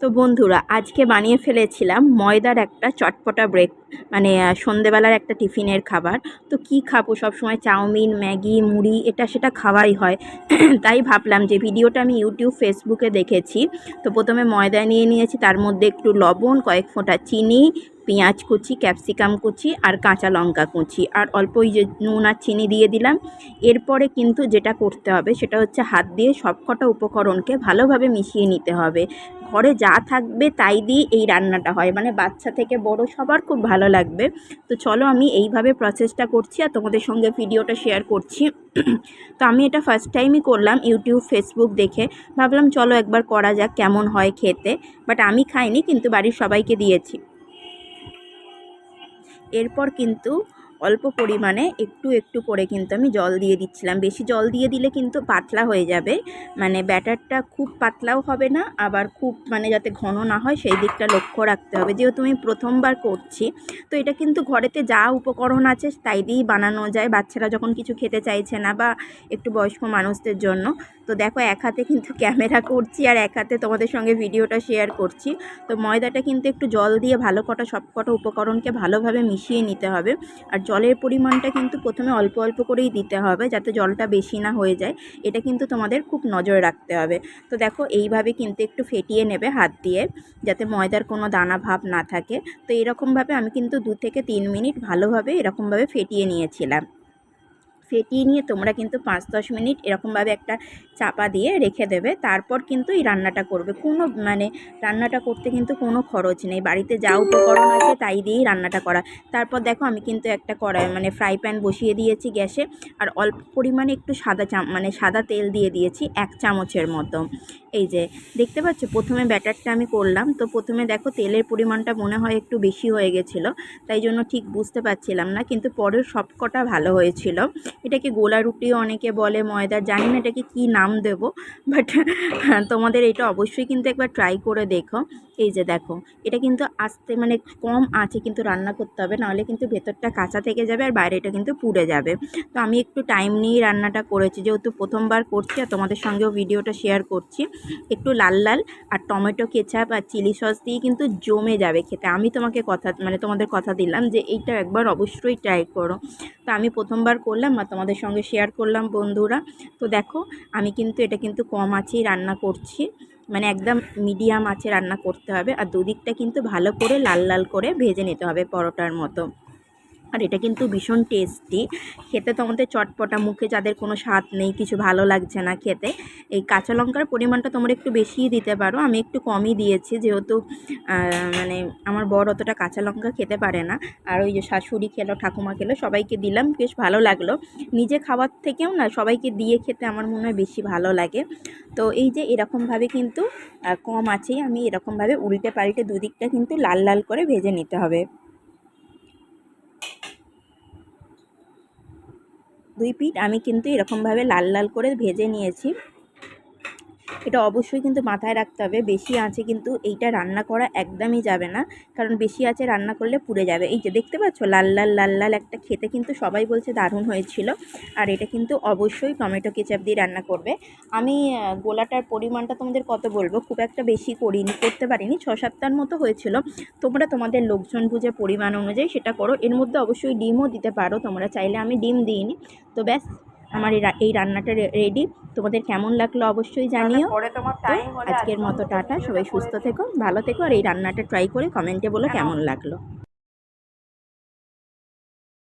তো বন্ধুরা, আজকে বানিয়ে ফেলেছিলাম ময়দার একটা চটপটা ব্রেক মানে সন্ধেবেলার একটা টিফিনের খাবার। তো কি খাব? সবসময় চাউমিন, ম্যাগি, মুড়ি, এটা সেটা খাওয়াই হয়। তাই ভাবলাম যে ভিডিওটা আমি ইউটিউব, ফেসবুকে দেখেছি। তো প্রথমে ময়দা নিয়ে নিয়েছি, তার মধ্যে একটু লবণ, কয়েক ফোঁটা চিনি পেঁয়াজ কুচি, ক্যাপসিকাম কুচি আর কাঁচা লঙ্কা কুচি। আর অল্প ওই যে নুন আর চিনি দিয়ে দিলাম। এরপরে কিন্তু যেটা করতে হবে সেটা হচ্ছে হাত দিয়ে সবকটা উপকরণকে ভালোভাবে মিশিয়ে নিতে হবে। ঘরে যা থাকবে তাই দিয়ে এই রান্নাটা হয়। মানে বাচ্চা থেকে বড় সবার খুব ভালো লাগবে। তো চলো আমি এইভাবে প্রসেসটা করছি আর তোমাদের সঙ্গে ভিডিওটা শেয়ার করছি। তো আমি এটা ফার্স্ট টাইমই করলাম ইউটিউব ফেসবুক দেখে। ভাবলাম চলো একবার করা যাক কেমন হয় খেতে। বাট আমি খাইনি, কিন্তু বাড়ির সবাইকে দিয়েছি। এরপর কিন্তু অল্প পরিমাণে একটু একটু করে কিন্তু আমি জল দিয়ে দিচ্ছিলাম। বেশি জল দিয়ে দিলে কিন্তু পাতলা হয়ে যাবে। মানে ব্যাটারটা খুব পাতলাও হবে না, আবার খুব মানে যাতে ঘন না হয় সেই দিকটা লক্ষ্য রাখতে হবে। যেহেতু আমি প্রথমবার করছি, তো এটা কিন্তু ঘরেতে যা উপকরণ আছে তাই দিয়েই বানানো যায়। বাচ্চারা যখন কিছু খেতে চাইছে না বা একটু বয়স্ক মানুষদের জন্য, তো দেখো এক হাতে কিন্তু ক্যামেরা করছি আর এক হাতে তোমাদের সঙ্গে ভিডিওটা শেয়ার করছি। তো ময়দাটা কিন্তু একটু জল দিয়ে ভালো কটা সব কটা উপকরণকে ভালোভাবে মিশিয়ে নিতে হবে। আর জলের পরিমাণটা কিন্তু প্রথমে অল্প অল্প করেই দিতে হবে যাতে জলটা বেশি না হয়ে যায়। এটা কিন্তু তোমাদের খুব নজর রাখতে হবে। তো দেখো, এইভাবে কিন্তু একটু ফেটিয়ে নেবে হাত দিয়ে, যাতে ময়দার কোনো দানা ভাব না থাকে। তো এরকমভাবে আমি কিন্তু দু থেকে তিন মিনিট ভালোভাবে এরকমভাবে ফেটিয়ে নিয়েছিলাম। ফেটিয়ে নিয়ে তোমরা কিন্তু পাঁচ দশ মিনিট এরকমভাবে একটা চাপা দিয়ে রেখে দেবে। তারপর কিন্তু এই রান্নাটা করবে। কোনো মানে রান্নাটা করতে কিন্তু কোনো খরচ নেই। বাড়িতে যা উপকরণ আছে তাই দিয়েই রান্নাটা করা। তারপর দেখো আমি কিন্তু একটা কড়াই মানে ফ্রাই প্যান বসিয়ে দিয়েছি গ্যাসে। আর অল্প পরিমাণে একটু সাদা চাম মানে সাদা তেল দিয়ে দিয়েছি এক চামচের মতো। এই যে, দেখতে পাচ্ছ? প্রথমে ব্যাটারটা আমি করলাম। তো প্রথমে দেখো তেলের পরিমাণটা মনে হয় একটু বেশি হয়ে গেছিল। তাই জন্য ঠিক বুঝতে পারছিলাম না। কিন্তু পরের সব কটা ভালো হয়েছিল। এটাকে গোলা রুটি অনেকে বলে ময়দা জানি না এটাকে কী নাম দেব বাট তোমাদের এটা অবশ্যই কিন্তু একবার ট্রাই করে দেখো। এই যে দেখো, এটা কিন্তু আস্তে মানে কম আছে কিন্তু রান্না করতে হবে, নাহলে কিন্তু ভেতরটা কাঁচা থেকে যাবে আর বাইরেটা কিন্তু পুড়ে যাবে। তো আমি একটু টাইম নিয়েই রান্নাটা করেছি, যেহেতু প্রথমবার করছি আর তোমাদের সঙ্গেও ভিডিওটা শেয়ার করছি, একটু লাল লাল আর টমেটো কেচাপ আর চিলি সস দিয়ে কিন্তু জমে যাবে খেতে। আমি তোমাকে কথা মানে তোমাদের কথা দিলাম যে এইটা একবার অবশ্যই ট্রাই করো। তো আমি প্রথমবার করলাম আর তোমাদের সঙ্গে শেয়ার করলাম বন্ধুরা। তো দেখো, আমি কিন্তু এটা কিন্তু কম আছেই রান্না করছি। মানে একদম মিডিয়াম আছে রান্না করতে হবে। আর দুদিকটা কিন্তু ভালো করে লাল লাল করে ভেজে নিতে হবে পরোটার মতো। আর এটা কিন্তু ভীষণ টেস্টি খেতে তো আমাদের চটপটা, মুখে যাদের কোনো স্বাদ নেই, কিছু ভালো লাগছে না খেতে এই কাঁচা লঙ্কার পরিমাণটা তোমরা একটু বেশিই দিতে পারো। আমি একটু কমই দিয়েছি, যেহেতু মানে আমার বর অতটা কাঁচা লঙ্কা খেতে পারে না। আর ওই যে শাশুড়ি খেলো, ঠাকুমা খেলো, সবাইকে দিলাম, বেশ ভালো লাগল। নিজে খাওয়ার থেকেও না, সবাইকে দিয়ে খেতে আমার মনে হয় বেশি ভালো লাগে। তো এই যে এরকমভাবে কিন্তু কম আছেই, আমি এরকমভাবে উল্টে পাল্টে দুদিকটা কিন্তু লাল লাল করে ভেজে নিতে হবে। দুই পিঠ আমি কিন্তু এরকমভাবে লাল লাল করে ভেজে নিয়েছি। এটা অবশ্যই কিন্তু মাথায় রাখতে হবে। বেশি আছে কিন্তু এইটা রান্না করা একদমই যাবে না। কারণ বেশি আছে রান্না করলে পুড়ে যাবে। এই যে দেখতে পাচ্ছ, লাল লাল লাল লাল একটা খেতে কিন্তু সবাই বলছে দারুণ হয়েছিল। আর এটা কিন্তু অবশ্যই টমেটো কেচাপ দিয়ে রান্না করবে। আমি গোলাটার পরিমাণটা তোমাদের কত বলব? খুব একটা বেশি করিনি, করতে পারিনি। ছ সাতটার মতো হয়েছিল। তোমরা তোমাদের লোকজন বুঝে পরিমাণ অনুযায়ী সেটা করো। এর মধ্যে অবশ্যই ডিমও দিতে পারো। তোমরা চাইলে আমি ডিম দিইনি। তো ব্যাস আমার এই রান্নাটা রেডি তোমাদের কেমন লাগল অবশ্যই জানিও। আজকের মতো টাটা সবাই সুস্থ থেকো ভালো থেকো আর এই রান্নাটা ট্রাই করে কমেন্টে বলো কেমন লাগল।